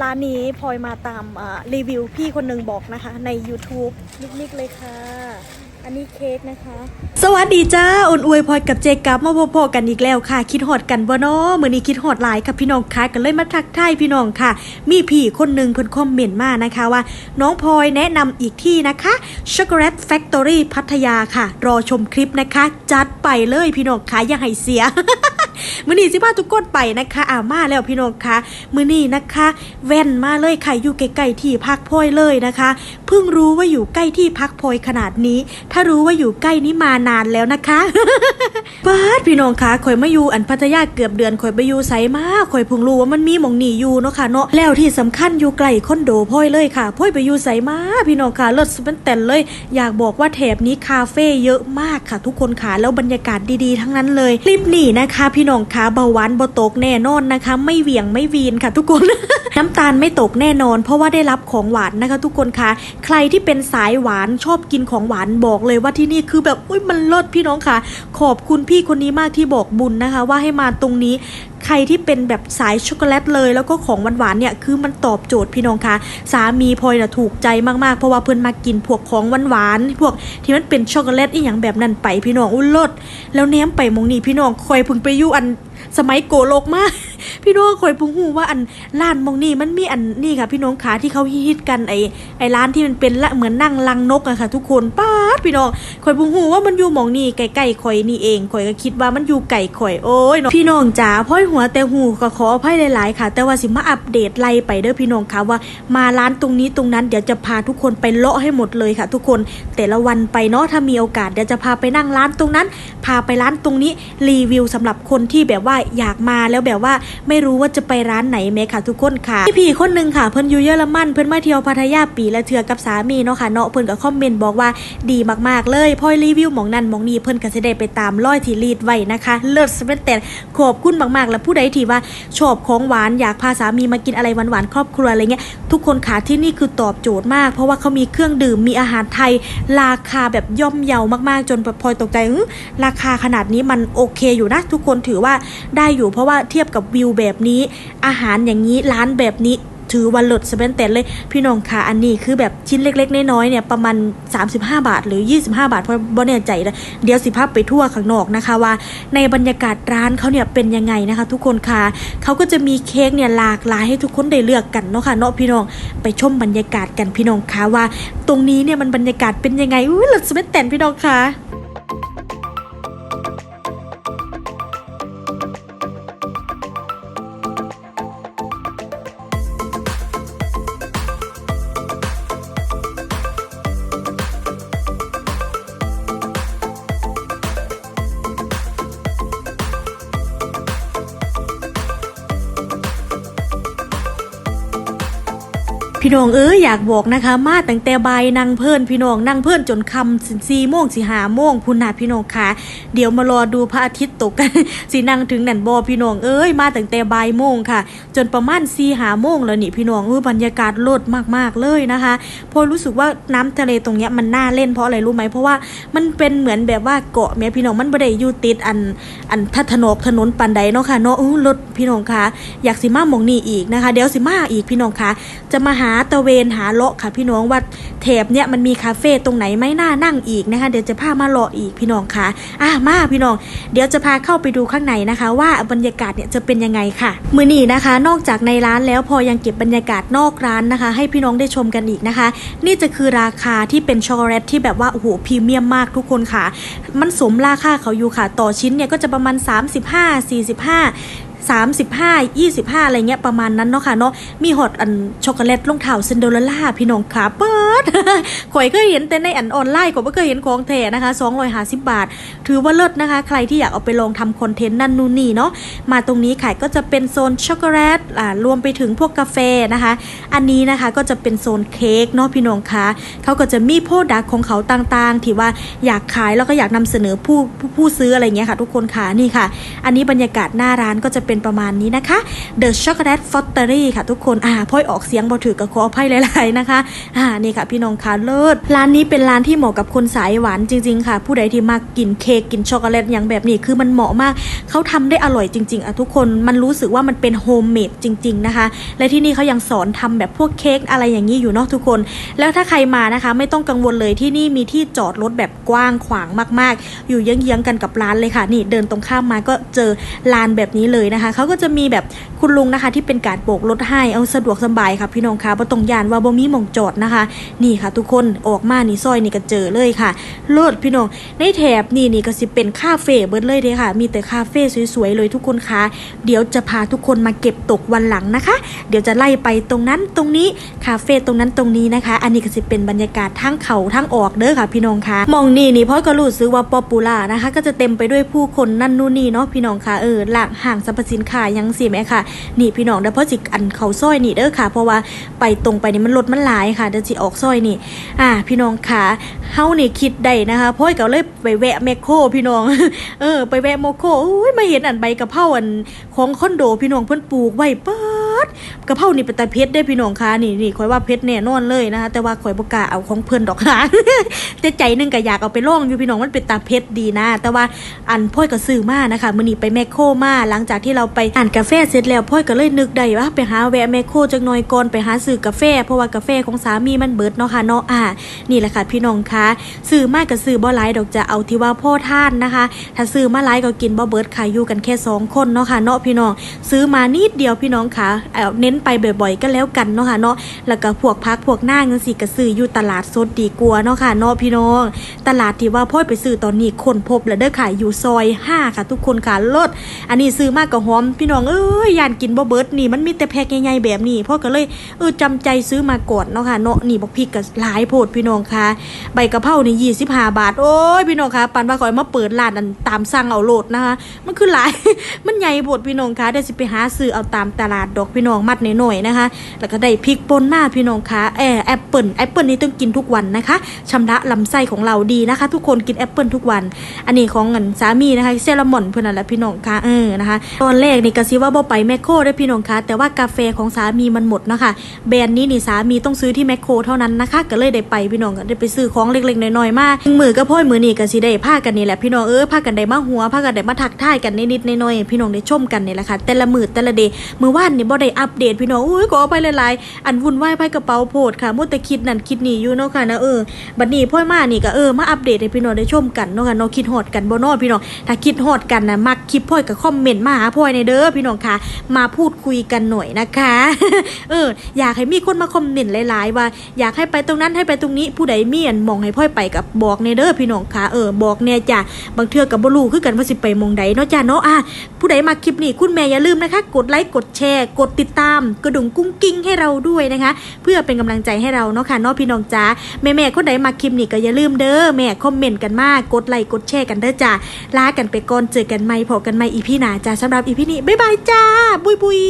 ร้านนี้พลอยมาตามรีวิวพี่คนหนึ่งบอกนะคะ ใน YouTube นิกๆเลยค่ะ อันนี้เค้กนะคะ สวัสดีจ้าอุ่นอวยพลอยกับเจกับมาพบๆกันอีกแล้วค่ะ คิดฮอดกันบ่เนาะมือนี้คิดฮอดหลายกับพี่น้องค่ะกันเลยมาทักทายพี่น้องค่ะ มีพี่คนหนึ่งเพิ่นคอมเมนต์มานะคะว่า น้องพลอยแนะนำอีกที่นะคะช็อกโกแลตแฟคทอรี่พัทยาค่ะ รอชมคลิปนะคะ จัดไปเลยพี่น้องค่ะอย่าให้เสีย มื้อนี้สิพาทุกคนไปนะคะอ่ามาแล้วพี่น้องคะมื้อนี้นะคะ แว่นมาเลยค่ะอยู่ใกล้ๆที่พักพอยเลยนะคะ เพิ่งรู้ว่าอยู่ใกล้ที่พักพอยขนาดนี้ ถ้ารู้ว่าอยู่ใกล้นี้มานานแล้วนะคะป้าดพี่น้องคะข่อยมาอยู่อันพัทยาเกือบเดือนข่อยไปอยู่ไสมาข่อยเพิ่งรู้ว่ามันมีหมองหนีอยู่เนาะค่ะเนาะแล้วที่สำคัญอยู่ไกลคอนโดพอยเลยค่ะพอยไปอยู่ไสมาพี่น้องค่ะเลิศสเป็นแต่นเลย อยากบอกว่าแถบนี้คาเฟ่เยอะมากค่ะ ทุกคนค่ะแล้วบรรยากาศดีๆ ทั้งนั้นเลยคลิปนี้นะคะ พี่น้ององคะเบาหวานบ่ตกแน่นอนนะคะ ไม่เหวี่ยงไม่วีนค่ะ ทุกคน น้ำตาลไม่ตกแน่นอน เพราะว่าได้รับของหวานนะคะ ทุกคนคะใครที่เป็นสายหวานชอบกินของหวานบอกเลยว่าที่นี่คือแบบอุ้ยมันเลิศพี่น้องค่ะ ขอบคุณพี่คนนี้มากที่บอกบุญนะคะ ว่าให้มาตรงนี้ ใครที่เป็นแบบสายช็อกโกแลตเลย แล้วก็ของหวานๆเนี่ยคือมันตอบโจทย์พี่น้องคะสามีพลอยน่ะถูกใจมากๆ เพราะว่าเพิ่นมากินพวกของหวานๆพวกที่มันเป็นช็อกโกแลตอีหยังแบบนั้นไปพี่น้องอุ้ยเลิศแล้วเน้มไปมองนี่พี่น้องคอยพึ่งไปยู่อันสมัยโกโลกมาก พี่น้องคอยพุงหูว่าอันร้านมองนี่มันมีอันนี่ค่ะ พี่น้องขาที่เขาฮิตกันไอไอร้านที่มันเป็นละเหมือนนั่งลังนกอะค่ะ ทุกคนป้าดพี่น้องคอยพุงหูว่ามันอยู่มองนี่ใกล้ๆคอยนี่เองคอยก็คิดว่ามันอยู่ไก่คอยโอ้ยพี่น้องจ๋าพ่อยหัวแต่หูก็ขออภัยหลาย ๆ ค่ะ แต่ว่าสิมาอัปเดตไล่ไปเด้อพี่น้องค่ะว่า มาร้านตรงนี้ตรงนั้นเดี๋ยวจะพาทุกคนไปเลาะให้หมดเลยค่ะ ทุกคนแต่ละวันไปเนาะถ้ามีโอกาสเดี๋ยวจะพาไปนั่งร้านตรงนั้น พาไปร้านตรงนี้รีวิวสำหรับคนที่แบบว่าอยากมาแล้วแบบว่าไม่รู้ว่าจะไปร้านไหนไหมค่ะทุกคนค่ะพี่ผีคนหนึ่งค่ะเพิ่นอยู่เยอรมันเพิ่นมาเที่ยวพัทยาปีละเทือกับสามีเนาะค่ะเนาะเพิ่นก็คอมเมนต์บอกว่าดีมากๆเลยพอยรีวิวมองนั่นมองนี้เพิ่นก็จะได้ไปตามร้อยที่รีดไว้นะคะเลิศสเปนแต่ขอบคุณมากๆ แล้วผู้ใดที่ว่าชอบของหวานอยากพาสามีมากินอะไรหวานๆครอบครัวอะไรเงี้ยทุกคนค่ะที่นี่คือตอบโจทย์มาก เพราะว่าเขามีเครื่องดื่มมีอาหารไทย ราคาแบบย่อมเยาวมากๆ จนแบบพลอยตกใจราคาขนาดนี้มันโอเคอยู่นะทุกคนถือว่าได้อยู่เพราะว่าเทียบกับวิวแบบนี้ อาหารอย่างนี้ร้านแบบนี้ถือว่าลดสเปนเต็นเลยพี่น้องค่ะอันนี้คือแบบชิ้นเล็ก ๆ น้อยๆเนี่ยประมาณ 35 บาท หรือ 25 บาทเพราะบ่แน่ใจนะเดี๋ยวสิภาพไปทั่วข้างนอกนะคะ ว่า ในบรรยากาศร้านเขาเนี่ยเป็นยังไงนะคะ ทุกคนค่ะเขาก็จะมีเค้กเนี่ยหลากหลายให้ทุกคนได้เลือกกันเนาะค่ะเนาะพี่น้องไปชมบรรยากาศกันพี่น้องค่ะว่า ตรงนี้เนี่ยมันบรรยากาศเป็นยังไงอุ้ยลดสเปนเต็นพี่น้องค่ะ พี่น้องเอ้ยอยากบอกนะคะ มาตั้งแต่บ่ายนั่งเพิ่อนพี่น้องนั่งเพิ่อนจนคำสี่โมงสิหาโมงพุ่นน่ะพี่น้องค่ะ เดี๋ยวมารอดูพระอาทิตย์ตกกันสินั่งถึงนั่นบอพี่น้องเอ้ยมาตั้งแต่บ่ายโมงค่ะ จนประมาณสี่หาโมงแล้วนี่พี่น้องเออบรรยากาศโลดมากๆเลยนะคะพอรู้สึกว่าน้ำทะเลตรงเนี้ยมันน่าเล่นเพราะอะไรรู้ไหมเพราะว่ามันเป็นเหมือนแบบว่าเกาะแม่พี่น้องมันบ่ได้อยู่ติดอันอันทัถนนถนนปันใดเนาะค่ะเนาะรถพี่น้องค่ะ อยากสิมาหมองนี่อีกนะคะ เดี๋ยวสิมาอีกพี่น้องค่ะ จะมาหาตะเวนหาเลาะค่ะพี่น้องว่าแถบเนี้ยมันมีคาเฟ่ตรงไหนไม่น่านั่งอีกนะคะ เดี๋ยวจะพามาเลาะอีกพี่น้องค่ะอะมาพี่น้อง เดี๋ยวจะพาเข้าไปดูข้างในนะคะ ว่าบรรยากาศเนี่ยจะเป็นยังไงค่ะ มือนี้นะคะ นอกจากในร้านแล้วพอยังเก็บบรรยากาศนอกร้านนะคะ ให้พี่น้องได้ชมกันอีกนะคะ นี่จะคือราคาที่เป็นช็อกโกแลตที่แบบว่าโอ้โหพรีเมียมมากทุกคนค่ะ มันสมราคาเขาอยู่ค่ะ ต่อชิ้นเนี่ยก็จะประมาณ 35 45 35 25 อะไรเงี้ยประมาณนั้นเนาะค่ะเนาะมีฮอตอันช็อกโกแลตรองเท้าซินเดอเรลล่าพี่น้องขาเปิดข่อยก็เห็นแต่ในอันออนไลน์ข่อยไม่เคยเห็นของแท้นะคะ250 บาท ถือว่าเลิศนะคะ ใครที่อยากเอาไปลองทำคอนเทนต์นั่นนู่นนี่เนาะมาตรงนี้ค่ะก็จะเป็นโซนช็อกโกแลตอ่ารวมไปถึงพวกกาแฟนะคะ อันนี้นะคะก็จะเป็นโซนเค้กเนาะพี่น้องคะเขาก็จะมีโปรดักของเขาต่างๆ ที่ว่าอยากขายแล้วก็อยากนำเสนอผู้ผู้ผู้ซื้ออะไรเงี้ยค่ะ ทุกคนค่ะนี่ค่ะ อันนี้บรรยากาศหน้าร้านก็จะเป็นเป็นประมาณนี้นะคะ The Chocolate Factory ค่ะทุกคนอ่าพ่อยออกเสียงบ่ถือกับขออภัยหลายๆนะคะอ่านี่ค่ะพี่น้องคะเลิศร้านนี้เป็นร้านที่เหมาะกับคนสายหวานจริงๆค่ะ ผู้ใดที่มากกินเค้กกินช็อกโกแลตอย่างแบบนี้คือมันเหมาะมากเขาทำได้อร่อยจริงๆอะทุกคนมันรู้สึกว่ามันเป็นโฮมเมดจริง ๆนะคะ และที่นี่เขายังสอนทำแบบพวกเค้กอะไรอย่างนี้อยู่เนาะทุกคน แล้วถ้าใครมานะคะ ไม่ต้องกังวลเลยที่นี่มีที่จอดรถแบบกว้างขวางมาก ๆ อยู่เยื้องๆกันกับร้านเลยค่ะ นี่เดินตรงข้ามมาก็เจอลานแบบนี้เลยนะคะเขาก็จะมีแบบคุณลุงนะคะ ที่เป็นการโบกรถให้เอาสะดวกสบายค่ะพี่น้องคะบ่ต้องยานว่าบ่มีมองจอดนะคะ นี่ค่ะ ทุกคนออกมานี่ซอยนี่ก็เจอเลยค่ะเลิศพี่น้องในแถบนี่นี่ก็สิเป็นคาเฟ่เบิดเลยเด้ค่ะ มีแต่คาเฟ่สวยๆเลยทุกคนคะเดี๋ยวจะพาทุกคนมาเก็บตกวันหลังนะคะ เดี๋ยวจะไล่ไปตรงนั้นตรงนี้คาเฟ่ตรงนั้นตรงนี้นะคะ อันนี้ก็สิเป็นบรรยากาศทั้งเขาทั้งออกเด้อค่ะ พี่น้องคะมองนี่นี่พ่อก็รู้สึกว่าป๊อปปูล่านะคะ ก็จะเต็มไปด้วยผู้คนนั่นนู่นนี่เนาะพี่น้องคะเออหลังห่างสรรพสินค้ายังสิแม่ค่ะ นี่พี่น้องเดี๋ยวพ่อจิอันเขาซอยนี่เด้อค่ะ เพราะว่าไปตรงไปนี่มันรถมันหลายค่ะเดี๋ยวจิออกซอยนี่ อ่า พี่น้องคะเฮานี่คิดได้นะคะพ่อยก็เลยไปแวะแมคโครพี่น้อง เออ ไปแวะโมโคโอ้ยมาเห็นอันใบกะเพราอันของคอนโดพี่น้องเพิ่นปลูกไว้ป้า ดกะเพรานี่เป็นตาเพชรได้พี่น้องคะนี่นี่ข่อยว่าเพชรแน่นอนเลยนะคะแต่ว่าข่อยบ่กาเอาของเพิ่อนดอกค่ะแต่ใจหนึงก็อยากเอาไปล่องอยู่พี่น้องมันเป็นตาเพชรดีนะ แต่ว่าอันพ่อยก็ซื้อมานะคะมื้อนี้ไปแมคโครมาหลังจากที่เราไปอ่านกาแฟเสร็จแล้วพ่อยก็เลยนึกได้ว่าไปหาแวะแมคโครจักหน่อยก่อนไปหาซื้อกาแฟ เพราะว่ากาแฟของสามีมันเบิดเนาะค่ะเนาะอ่านี่แหละค่ะพี่น้องคะซื้อมากกับซื้อบ่หลายดอกจะเอาที่ว่าพ่อท่านนะคะ ถ้าซื้อมาหลายก็กินบ่เบิดค่ะอยู่กันแค่สองคนเนาะค่ะเนาะพี่น้องซื้อมานิดเดียวพี่น้องค่ะเน้นไปบ่อยๆ ก็แล้วกันเนาะค่ะเนาะแล้วก็พวกพักพวกหน้าเงินสิก็ซื้ออยู่ตลาดสดดีกว่าเนาะค่ะเนาะพี่น้อง ตลาดที่ว่าพ่อยไปซื้อตอนนี้คนพบแล้วเด้อค่ะอยู่ซอยห้าค่ะทุกคนค่ะลด อันนี้ซื้อมากกับหอม พี่น้องเอ้ยยานกินบ่เบิดนี่มันมีแต่แพ็คใหญ่ๆแบบนี้พ่อก็เลยเออจำใจซื้อมาก่อนเนาะค่ะเนาะนี่บักพริกก็หลายโพดพี่น้องค่ะ ใบกระเพรานี่ยี่สิบห้าบาท โอ้ยพี่น้องค่ะปันว่าขอยมาเปิดร้านอันตามสั่งเอาโหลดนะคะ มันคือหลายมันใหญ่บดพี่น้องค่ะเดี๋ยวสิไปหาซื้อเอาตามตลาดดอกพี่น้องมัดหน่อยๆนะคะ แล้วก็ได้พริกป่นมาพี่น้องคะแอแอปเปิลแอปเปิลนี่ต้องกินทุกวันนะคะชำระลำไส้ของเราดีนะคะ ทุกคนกินแอปเปิลทุกวัน อันนี้ของเงินสามีนะคะเซรามอนเพื่อนนั่นแหละพี่น้องคะเออนะคะ ตอนแรกนี่ก็ซิว่าบ่ไปแมคโครได้พี่น้องคะแต่ว่ากาแฟของสามีมันหมดนะคะแบรนด์นี้นี่สามีต้องซื้อที่แมคโครเท่านั้นนะคะ ก็เลยได้ไปพี่น้องก็ได้ไปซื้อของเล็กๆน้อยๆมาหนึ่งมือก็พ่อยมือนี่ก็สิได้พากันนี่แหละพี่น้องเออพากันได้มาหัวพากันได้มาทักทายกันนิดๆน้อยๆพี่น้องได้ชมกันนี่แหละค่ะแต่ละมือแต่ละเดย์มือว่านนี่บ่ได้อัปเดตพี่น้องอุ้ยก็เอไปหลายๆ อันวุ่นวายไปกระเป๋าโพดค่ะมัวแต่คิดนั่นคิดนี่อยู่เนาะค่ะนะเออบัดนี้พ่อยมานี่ก็เออมาอัปเดตให้พี่น้องได้ชมกันเนาะค่ะเนาะคิดฮอดกันบ่นอพี่น้องถ้าคิดฮอดกันนะมักคลิปพ่อยก็คอมเมนต์มาหาพ่อยในเด้อพี่น้องค่ะ มาพูดคุยกันหน่อยนะคะ เออ อยากให้มีคนมาคอมเมนต์หลาย ๆ ว่า อยากให้ไปตรงนั้นให้ไปตรงนี้ผู้ใดมีอันมองให้พ่อยไปกับบอกในเด้อพี่น้องค่ะเออบอกแน่จ้ะบางเทื่อกับบ่รู้คือกันว่าสิไปมองใดเนาะจ้ะเนาะอะผู้ใดมาคลิปนี้คุณแม่อย่าลืมนะคะ กดไลค์กดแชร์กดติดตามกระดุงกุ้งกิ้งให้เราด้วยนะคะ เพื่อเป็นกำลังใจให้เราเนาะค่ะเนาะพี่น้องจ้าแม่แม่คนใดมาคลิปนี้ก็อย่าลืมเด้อแม่คอมเมนต์กันมากกดไลค์กดแชร์กันเด้อจ้าลากันไปก่อนเจอกันใหม่พบกันใหม่อีพี่หนาจ้าสำหรับอีพี่นี้บ๊ายบายจ้าบุยบุย